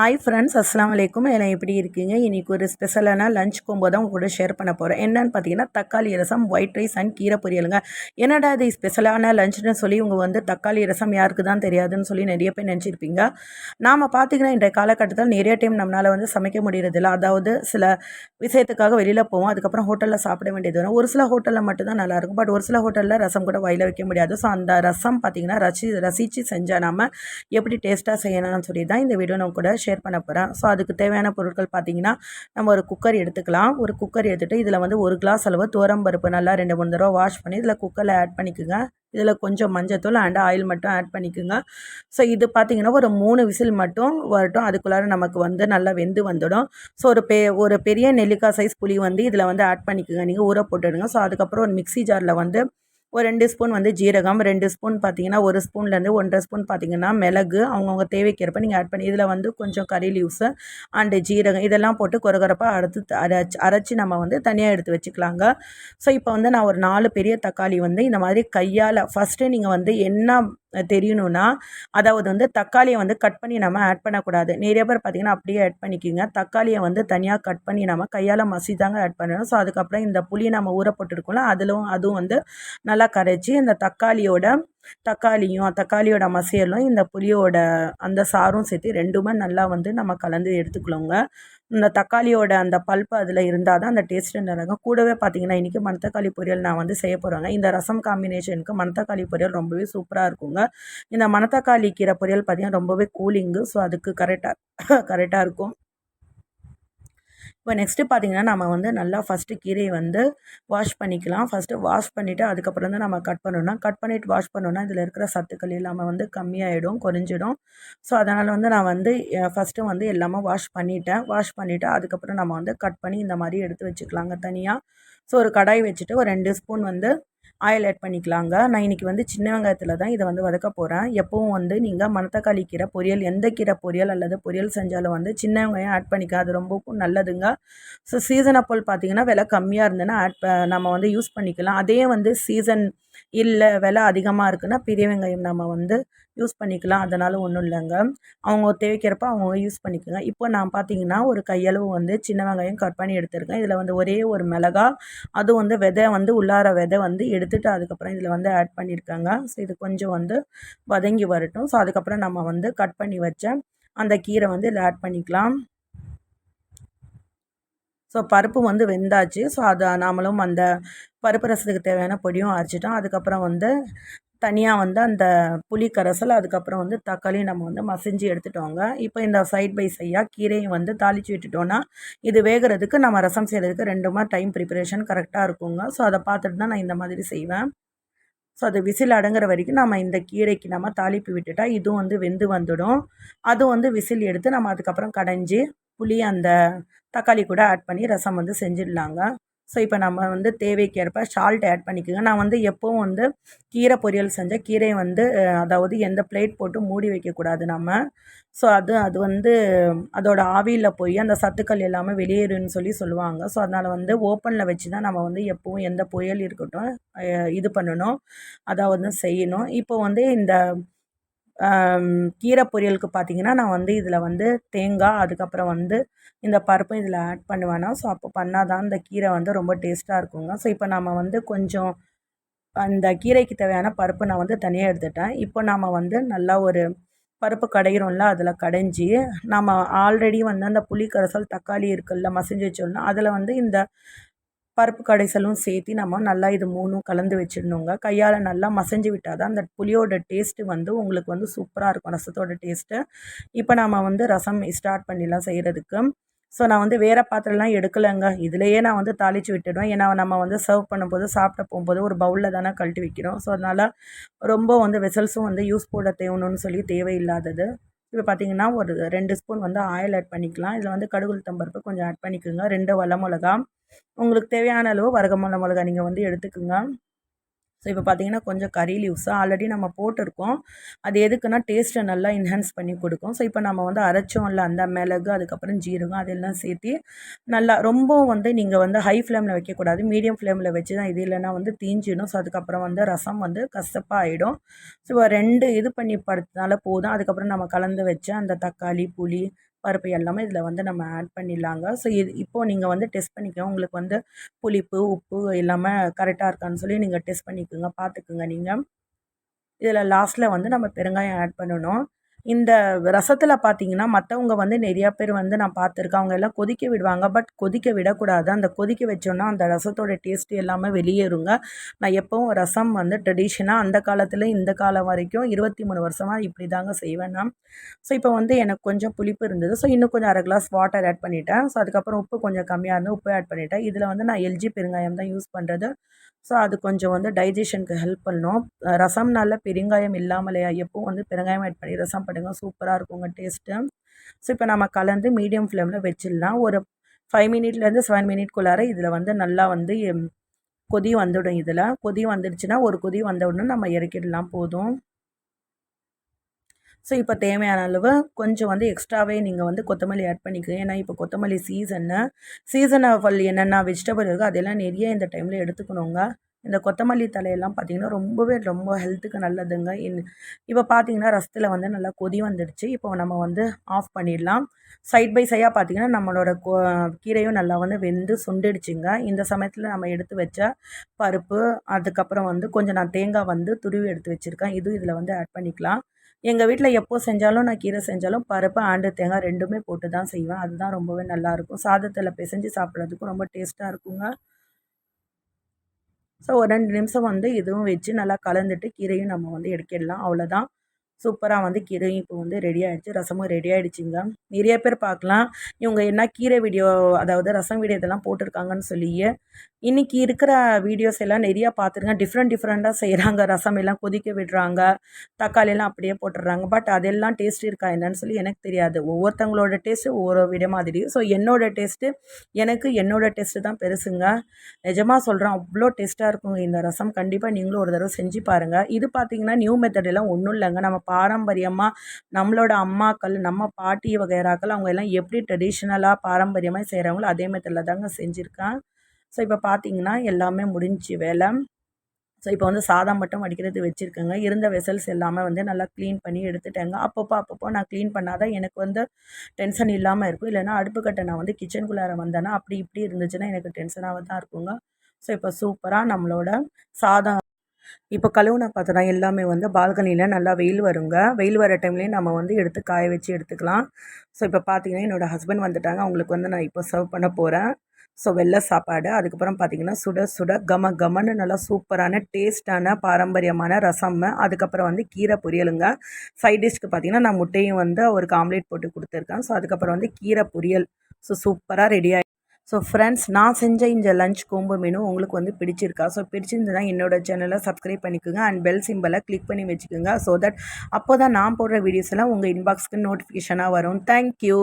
Hi friends அஸ்லாம் வலைக்கும் எல்லாம் எப்படி இருக்கீங்க? இன்றைக்கி ஒரு ஸ்பெஷலான லஞ்ச் கொம்போ தான் உங்களோட கூட ஷேர் பண்ண போகிறேன் என்னன்னு பார்த்தீங்கன்னா தக்காளி ரசம் ஒயிட் ரைஸ் அண்ட் கீரை பொரியலுங்க. என்னடா இது ஸ்பெஷலான லஞ்ச்னு சொல்லி இவங்க வந்து தக்காளி ரசம் யாருக்கு தான் தெரியாதுன்னு சொல்லி நிறைய பேர் நினச்சிருப்பீங்க. நாம் பார்த்திங்கன்னா இன்றைய காலகட்டத்தில் நிறைய டைம் நம்மளால் வந்து சமைக்க முடியறதில்ல. அதாவது சில விஷயத்துக்காக வெளியில் போவோம். அதுக்கப்புறம் ஹோட்டலில் சாப்பிட வேண்டியது வரும். ஒரு சில ஹோட்டலில் மட்டும்தான் நல்லாயிருக்கும் பட் ஒரு சில ஹோட்டலில் ரசம் கூட வயல வைக்க முடியாது. ஸோ அந்த ரசம் பார்த்திங்கன்னா ரசி ரசித்து செஞ்சால் நாம் எப்படி டேஸ்ட்டாக செய்யணும்னு சொல்லி தான் இந்த வீடியோ நம்ம கூட ஷேர் பண்ண போகிறேன் ஸோ அதுக்கு தேவையான பொருட்கள் பார்த்திங்கன்னா நம்ம ஒரு குக்கர் எடுத்துக்கலாம். ஒரு குக்கர் எடுத்துகிட்டு இதில் வந்து ஒரு கிளாஸ் அளவு பருப்பு நல்லா ரெண்டு மூணு தடவை வாஷ் பண்ணி இதில் குக்கரில் ஆட் பண்ணிக்கோங்க. இதில் கொஞ்சம் மஞ்சத்தூள் அண்ட் ஆயில் மட்டும் ஆட் பண்ணிக்கோங்க. ஸோ இது பார்த்திங்கன்னா ஒரு மூணு விசில் மட்டும் வரட்டும். அதுக்குள்ளார நமக்கு வந்து நல்லா வெந்து வந்துடும். ஸோ ஒரு பெ ஒரு பெரிய நெல்லிக்காய் சைஸ் புளி வந்து இதில் வந்து ஆட் பண்ணிக்கோங்க. நீங்கள் ஊற போட்டுடுங்க. ஸோ அதுக்கப்புறம் ஒரு மிக்சி ஜாரில் வந்து ஒரு ரெண்டு ஸ்பூன் வந்து ஜீரகம் ரெண்டு ஸ்பூன் பார்த்தீங்கன்னா ஒரு ஸ்பூன்லேருந்து ஒன்றரை ஸ்பூன் பார்த்தீங்கன்னா மிளகு. அவங்கவுங்க தேவைக்கேற்ப நீங்கள் ஆட் பண்ணி இதில் வந்து கொஞ்சம் கறி லீவ்ஸு அண்டு ஜீரகம் இதெல்லாம் போட்டு கொரகொரப்பாக அடுத்து அரைச்சி அரைச்சி நம்ம வந்து தனியாக எடுத்து வச்சுக்கலாங்க. ஸோ இப்போ வந்து நான் ஒரு நாலு பெரிய தக்காளி வந்து இந்த மாதிரி கையால் ஃபஸ்ட்டு நீங்கள் வந்து என்ன தெரியணும்னா அதாவது வந்து தக்காளியை வந்து கட் பண்ணி நம்ம ஆட் பண்ணக்கூடாது. நிறைய பேர் பார்த்திங்கன்னா அப்படியே ஆட் பண்ணிக்கிங்க. தக்காளியை வந்து தனியாக கட் பண்ணி நம்ம கையால் மசி தாங்க ஆட் பண்ணணும். ஸோ அதுக்கப்புறம் இந்த புளியை நம்ம ஊற போட்டுருக்கோம்ல அதிலும் அதுவும் வந்து நல்லா கரைச்சி இந்த தக்காளியோட தக்காளியும் தக்காளியோட மசியலும் இந்த புளியோட அந்த சாரும் சேர்த்து ரெண்டுமே நல்லா வந்து நம்ம கலந்து எடுத்துக்கலோங்க இந்த தக்காளியோட அந்த பல்ப்பு அதில் இருந்தால் தான் அந்த டேஸ்ட்டு நல்லாயிருக்கும். கூடவே பார்த்தீங்கன்னா இன்றைக்கி மணத்தக்காளி பொரியல் நான் வந்து செய்ய போகிறேங்க இந்த ரசம் காம்பினேஷனுக்கு மணத்தக்காளி பொரியல் ரொம்பவே சூப்பராக இருக்குங்க. இந்த மணத்தக்காளி கீரை பொரியல் பார்த்திங்கன்னா ரொம்பவே கூலிங்கு ஸோ அதுக்கு கரெக்டாக கரெக்டாக இருக்கும். இப்போ நெக்ஸ்ட்டு பார்த்திங்கன்னா நம்ம வந்து நல்லா ஃபஸ்ட்டு கீரையை வந்து வாஷ் பண்ணிக்கலாம். ஃபஸ்ட்டு வாஷ் பண்ணிவிட்டு அதுக்கப்புறம் தான் நம்ம கட் பண்ணணும் கட் பண்ணிவிட்டு வாஷ் பண்ணோன்னா இதில் இருக்கிற சத்துக்கள் எல்லாமே வந்து கம்மியாயிடும் குறைஞ்சிடும். ஸோ அதனால் வந்து நான் வந்து ஃபஸ்ட்டு வந்து எல்லாமே வாஷ் பண்ணிவிட்டேன் வாஷ் பண்ணிவிட்டு அதுக்கப்புறம் நம்ம வந்து கட் பண்ணி இந்த மாதிரி எடுத்து வச்சுக்கலாங்க தனியாக ஸோ ஒரு கடாய் வச்சுட்டு ஒரு ரெண்டு ஸ்பூன் வந்து ஆயில் ஆட் பண்ணிக்கலாங்க. நான் இன்றைக்கி வந்து சின்ன வெங்காயத்தில் தான் இதை வந்து வதக்க போகிறேன் எப்பவும் வந்து நீங்கள் மணத்தக்காளி கீரை பொரியல் எந்த கீரை பொரியல் அல்லது பொரியல் செஞ்சாலும் வந்து சின்ன வெங்காயம் ஆட் பண்ணிக்க அது ரொம்பவும் நல்லதுங்க. ஸோ சீசன் அப்போல் பார்த்தீங்கன்னா விலை கம்மியாக இருந்ததுன்னா ஆட் நம்ம வந்து யூஸ் பண்ணிக்கலாம். அதே வந்து சீசன் இல்லை விலை அதிகமாக இருக்குன்னா பெரிய வெங்காயம் நம்ம வந்து யூஸ் பண்ணிக்கலாம். அதனால் ஒன்றும் இல்லைங்க. அவங்க தேவைக்கிறப்ப அவங்க யூஸ் பண்ணிக்கோங்க. இப்போ நான் பார்த்தீங்கன்னா ஒரு கையளவு வந்து சின்ன வெங்காயம் கட் பண்ணி எடுத்திருக்கேன். இதில் வந்து ஒரே ஒரு மிளகா அதுவும் வந்து விதை வந்து உள்ளார விதை வந்து எடுத்துகிட்டு அதுக்கப்புறம் இதில் வந்து ஆட் பண்ணியிருக்காங்க ஸோ இது கொஞ்சம் வந்து வதங்கி வரட்டும். ஸோ அதுக்கப்புறம் நம்ம வந்து கட் பண்ணி வச்ச அந்த கீரை வந்து இதில் ஆட் பண்ணிக்கலாம். ஸோ பருப்பு வந்து வெந்தாச்சு. ஸோ அதை நாமளும் அந்த பருப்பு ரசத்துக்கு தேவையான பொடியும் அரைச்சிட்டோம். அதுக்கப்புறம் வந்து தனியாக வந்து அந்த புளி கரைசல் அதுக்கப்புறம் வந்து தக்காளியும் நம்ம வந்து மசிஞ்சு எடுத்துட்டோங்க. இப்போ இந்த சைட் பை சைடாக கீரையும் வந்து தாளித்து விட்டுட்டோன்னா இது வேகிறதுக்கு நம்ம ரசம் செய்கிறதுக்கு ரெண்டுமா டைம் ப்ரிப்பரேஷன் கரெக்டாக இருக்குங்க. ஸோ அதை பார்த்துட்டு தான் நான் இந்த மாதிரி செய்வேன். ஸோ அது விசில் அடங்குற வரைக்கும் நம்ம இந்த கீரைக்கு நம்ம தாளிப்பு விட்டுட்டா இதுவும் வந்து வெந்து வந்துடும். அதுவும் வந்து விசில் எடுத்து நம்ம அதுக்கப்புறம் கடைஞ்சி புளி அந்த தக்காளி கூட ஆட் பண்ணி ரசம் வந்து செஞ்சிடலாங்க. ஸோ இப்போ நம்ம வந்து தேவைக்கேற்ப சால்ட் ஆட் பண்ணிக்கோங்க. நான் வந்து எப்போவும் வந்து கீரை பொரியல் செஞ்சால் கீரையை வந்து அதாவது எந்த பிளேட் போட்டு மூடி வைக்கக்கூடாது நம்ம. ஸோ அது அது வந்து அதோட ஆவியில் போய் அந்த சத்துக்கள் எல்லாமே வெளியேறுன்னு சொல்லி சொல்லுவாங்க. ஸோ அதனால் வந்து ஓப்பனில் வச்சு தான் நம்ம வந்து எப்போவும் எந்த பொரியல் இருக்கட்டும் இது பண்ணணும். அதாவது செய்யணும். இப்போ வந்து இந்த கீரை பொரியலுக்கு பார்த்தீங்கன்னா நான் வந்து இதில் வந்து தேங்காய் அதுக்கப்புறம் வந்து இந்த பருப்பும் இதில் ஆட் பண்ணுவேன்னா ஸோ அப்போ பண்ணால் தான் இந்த கீரை வந்து ரொம்ப டேஸ்ட்டாக இருக்குங்க. ஸோ இப்போ நம்ம வந்து கொஞ்சம் அந்த கீரைக்கு தேவையான பருப்பு நான் வந்து தனியாக எடுத்துட்டேன். இப்போ நாம் வந்து நல்லா ஒரு பருப்பு கடையிறோம்ல அதில் கடைஞ்சி நம்ம ஆல்ரெடி வந்து அந்த புளி கரைசல் தக்காளி இருக்குல்ல மசிஞ்சு வச்சோம்னா அதில் வந்து இந்த பருப்பு கடைசலும் சேர்த்து நம்ம நல்லா இது மூணும் கலந்து வச்சிடணுங்க. கையால் நல்லா மசஞ்சு விட்டால் தான் அந்த புளியோட டேஸ்ட்டு வந்து உங்களுக்கு வந்து சூப்பராக இருக்கும் ரசத்தோட டேஸ்ட்டு. இப்போ நம்ம வந்து ரசம் ஸ்டார்ட் பண்ணிடலாம் செய்கிறதுக்கு ஸோ நான் வந்து வேறு பாத்திரம்லாம் எடுக்கலைங்க. இதுலேயே நான் வந்து தாளித்து விட்டுடுவேன். ஏன்னா நம்ம வந்து சர்வ் பண்ணும்போது சாப்பிட போகும்போது ஒரு பவுலில் தானே கழட்டி வைக்கிறோம். ஸோ அதனால் ரொம்ப வந்து வெசல்ஸும் வந்து யூஸ் போட தேவணும்னு சொல்லி தேவையில்லாதது. இப்போ பார்த்தீங்கன்னா ஒரு ரெண்டு ஸ்பூன் வந்து ஆயில் ஆட் பண்ணிக்கலாம். இதில் வந்து கடுகு தம்பருப்பு கொஞ்சம் ஆட் பண்ணிக்கோங்க. ரெண்டு வலை மிளகா உங்களுக்கு தேவையான அளவு வரகமல்ல மிளகா நீங்கள் வந்து எடுத்துக்கோங்க. ஸோ இப்போ பார்த்தீங்கன்னா கொஞ்சம் கறி லீவ்ஸாக ஆல்ரெடி நம்ம போட்டிருக்கோம். அது எதுக்குன்னா டேஸ்ட்டை நல்லா என்ஹான்ஸ் பண்ணி கொடுக்கும். ஸோ இப்போ நம்ம வந்து அரைச்சோம் இல்லை அந்த மிளகு அதுக்கப்புறம் ஜீரகம் அதெல்லாம் சேர்த்து நல்லா ரொம்ப வந்து நீங்கள் வந்து ஹை ஃப்ளேமில் வைக்கக்கூடாது. மீடியம் ஃப்ளேமில் வச்சு தான் இது இல்லைன்னா வந்து தீஞ்சிடும். ஸோ அதுக்கப்புறம் வந்து ரசம் வந்து கசப்பாக ஆகிடும் ஸோ ரெண்டு இது பண்ணி படுத்தினால போதும். அதுக்கப்புறம் நம்ம கலந்து வச்ச அந்த தக்காளி புளி பருப்பு எல்லாமே இதில் வந்து நம்ம ஆட் பண்ணிடலாங்க. ஸோ இது இப்போது நீங்கள் வந்து டெஸ்ட் பண்ணிக்கோங்க. உங்களுக்கு வந்து புளிப்பு உப்பு எல்லாமே கரெக்டாக இருக்கான்னு சொல்லி நீங்கள் டெஸ்ட் பண்ணிக்கோங்க. பார்த்துக்குங்க நீங்கள் இதில் லாஸ்ட்டில் வந்து நம்ம பெருங்காயம் ஆட் பண்ணணும். இந்த ரசத்தில் பார்த்தீங்கன்னா மற்றவங்க வந்து நிறையா பேர் வந்து நான் பார்த்துருக்கேன். அவங்க எல்லாம் கொதிக்க விடுவாங்க. பட் கொதிக்க விடக்கூடாது. அந்த கொதிக்க வச்சோன்னா அந்த ரசத்தோட டேஸ்ட் எல்லாமே வெளியேறுங்க. நான் எப்போவும் ரசம் வந்து ட்ரெடிஷனாக அந்த காலத்தில் இந்த காலம் வரைக்கும் இருபத்தி மூணு வருஷமாக இப்படி தாங்க செய்வேன் நான். ஸோ இப்போ வந்து எனக்கு கொஞ்சம் புளிப்பு இருந்தது. ஸோ இன்னும் கொஞ்சம் அரை கிளாஸ் வாட்டர் ஆட் பண்ணிட்டேன். ஸோ அதுக்கப்புறம் உப்பு கொஞ்சம் கம்மியாக இருந்தால் உப்பு ஆட் பண்ணிட்டேன். இதில் வந்து நான் எல்ஜி பெருங்காயம் தான் யூஸ் பண்ணுறது ஸோ அது கொஞ்சம் வந்து டைஜஷனுக்கு ஹெல்ப் பண்ணும். ரசம்னால பெருங்காயம் இல்லாமலையா எப்பவும் வந்து பெருங்காயம் ஆட் பண்ணி ரசம் பண்ணுங்க. சூப்பராக இருக்குங்க டேஸ்ட்டு ஸோ இப்போ நம்ம கலந்து மீடியம் ஃப்ளேமில் வச்சிடலாம். ஒரு ஃபைவ் மினிட்லேருந்து செவன் மினிட்குள்ளார இதில் வந்து நல்லா வந்து கொதி வந்துடும் இதில். கொதி வந்துடுச்சுன்னா ஒரு கொதி வந்த உடனே நம்ம இறக்கிடலாம். போதும். ஸோ இப்போ தேவையான அளவு கொஞ்சம் வந்து எக்ஸ்ட்ராவே நீங்கள் வந்து கொத்தமல்லி ஆட் பண்ணிக்கோங்க. ஏன்னா இப்போ கொத்தமல்லி சீசன்னு சீசனபிள் என்னென்ன வெஜிடபிள் இருக்கோ அதெல்லாம் நிறைய இந்த டைமில் எடுத்துக்கணுங்க. இந்த கொத்தமல்லி தலையெல்லாம் பார்த்திங்கன்னா ரொம்பவே ரொம்ப ஹெல்த்துக்கு நல்லதுங்க. இன் இப்போ பார்த்தீங்கன்னா ரசத்தில் வந்து நல்லா கொதி வந்துடுச்சு. இப்போ நம்ம வந்து ஆஃப் பண்ணிடலாம். சைட் பை சைடாக பார்த்திங்கன்னா நம்மளோட கொ கீரையும் நல்லா வந்து வெந்து சுண்டிடுச்சுங்க. இந்த சமயத்தில் நம்ம எடுத்து வச்ச பருப்பு அதுக்கப்புறம் வந்து கொஞ்சம் நான் தேங்காய் வந்து துருவி எடுத்து வச்சுருக்கேன். இதுவும் இதில் வந்து ஆட் பண்ணிக்கலாம். எங்கள் வீட்டில் எப்போ செஞ்சாலும் நான் கீரை செஞ்சாலும் பருப்பு ஆண்டு தேங்காய் ரெண்டுமே போட்டு தான் செய்வேன். அதுதான் ரொம்பவே நல்லாயிருக்கும். சாதத்தில் பிசைஞ்சு சாப்பிட்றதுக்கும் ரொம்ப டேஸ்ட்டாக இருக்குங்க. ஸோ ஒரு ரெண்டு நிமிஷம் வந்து இதுவும் வச்சு நல்லா கலந்துட்டு கீரையும் நம்ம வந்து எடுக்கிடலாம். அவ்வளோதான் சூப்பராக வந்து கீரையும் இப்போ வந்து ரெடி ஆகிடுச்சு ரசமும் ரெடி ஆகிடுச்சிங்க நிறைய பேர் பார்க்கலாம். இவங்க என்ன கீரை வீடியோ அதாவது ரசம் வீடியோ இதெல்லாம் போட்டிருக்காங்கன்னு சொல்லி இன்றைக்கி இருக்கிற வீடியோஸ் எல்லாம் நிறையா பார்த்துருங்க. டிஃப்ரெண்ட் டிஃப்ரெண்ட்டாக செய்கிறாங்க ரசம் எல்லாம் கொதிக்க விடுறாங்க. தக்காளியெல்லாம் அப்படியே போட்டுடுறாங்க. பட் அதெல்லாம் டேஸ்ட் இருக்கா என்னன்னு சொல்லி எனக்கு தெரியாது. ஒவ்வொருத்தவங்களோட டேஸ்ட்டு ஒவ்வொரு விட மாதிரி ஸோ என்னோடய டேஸ்ட்டு எனக்கு என்னோடய டேஸ்ட்டு தான் பெருசுங்க. நிஜமாக சொல்கிறேன் அவ்வளோ டேஸ்ட்டாக இருக்குங்க இந்த ரசம். கண்டிப்பாக நீங்களும் ஒரு தடவை செஞ்சு பாருங்கள் இது பார்த்தீங்கன்னா நியூ மெத்தட் எல்லாம் ஒன்றும் இல்லைங்க. நம்ம பாரம்பரியமாக நம்மளோட அம்மாக்கள் நம்ம பாட்டி வகைராக்கள் அவங்க எல்லாம் எப்படி ட்ரெடிஷ்னலாக பாரம்பரியமாக செய்கிறவங்களோ அதே மெத்தடில் தாங்க செஞ்சுருக்கேன் ஸோ இப்போ பார்த்தீங்கன்னா எல்லாமே முடிஞ்சு வேலை. ஸோ இப்போ வந்து சாதம் மட்டும் வடிக்கிறது வச்சுருக்கேங்க. இருந்த வெசல்ஸ் எல்லாமே வந்து நல்லா க்ளீன் பண்ணி எடுத்துட்டேங்க. அப்பப்போ அப்பப்போ நான் க்ளீன் பண்ணால் தான் எனக்கு வந்து டென்ஷன் இல்லாமல் இருக்கும். இல்லைனா அடுப்புக்கட்டை நான் வந்து கிச்சனுக்குள்ளார வந்தேன்னா அப்படி இப்படி இருந்துச்சுன்னா எனக்கு டென்ஷனாக தான் இருக்குங்க. ஸோ இப்போ சூப்பராக நம்மளோட சாதம் இப்போ கழுவுனா பாத்திரம் எல்லாமே வந்து பால்கனியில் நல்லா வெயில் வருங்க. வெயில் வர டைம்லேயும் நம்ம வந்து எடுத்து காய வச்சு எடுத்துக்கலாம். ஸோ இப்போ பார்த்தீங்கன்னா என்னோடய ஹஸ்பண்ட் வந்துட்டாங்க. அவங்களுக்கு வந்து நான் இப்போ சர்வ் பண்ண போகிறேன் ஸோ வெள்ளை சாப்பாடு அதுக்கப்புறம் பார்த்திங்கன்னா சுட சுட கம கமன்னு நல்லா சூப்பரான டேஸ்ட்டான பாரம்பரியமான ரசம். அதுக்கப்புறம் வந்து கீரை பொரியலுங்க. சைட் டிஷ்க்கு பார்த்திங்கன்னா நான் முட்டையும் வந்து ஒரு ஆம்லேட் போட்டு கொடுத்துருக்கேன். ஸோ அதுக்கப்புறம் வந்து கீரை பொரியல். ஸோ சூப்பராக ரெடி ஆகி ஸோ ஃப்ரெண்ட்ஸ் நான் செஞ்ச இந்த லஞ்ச் கோம்பு மெனு உங்களுக்கு வந்து பிடிச்சிருக்கா? ஸோ பிடிச்சிருந்ததுன்னா என்னோடய சேனலை சப்ஸ்கிரைப் பண்ணிக்கோங்க. அண்ட் பெல் சிம்பலை கிளிக் பண்ணி வச்சுக்கோங்க. ஸோ தட் அப்போ தான் நான் போடுற வீடியோஸ் எல்லாம் உங்கள் இன்பாக்ஸ்க்கு நோட்டிஃபிகேஷனாக வரும். தேங்க்யூ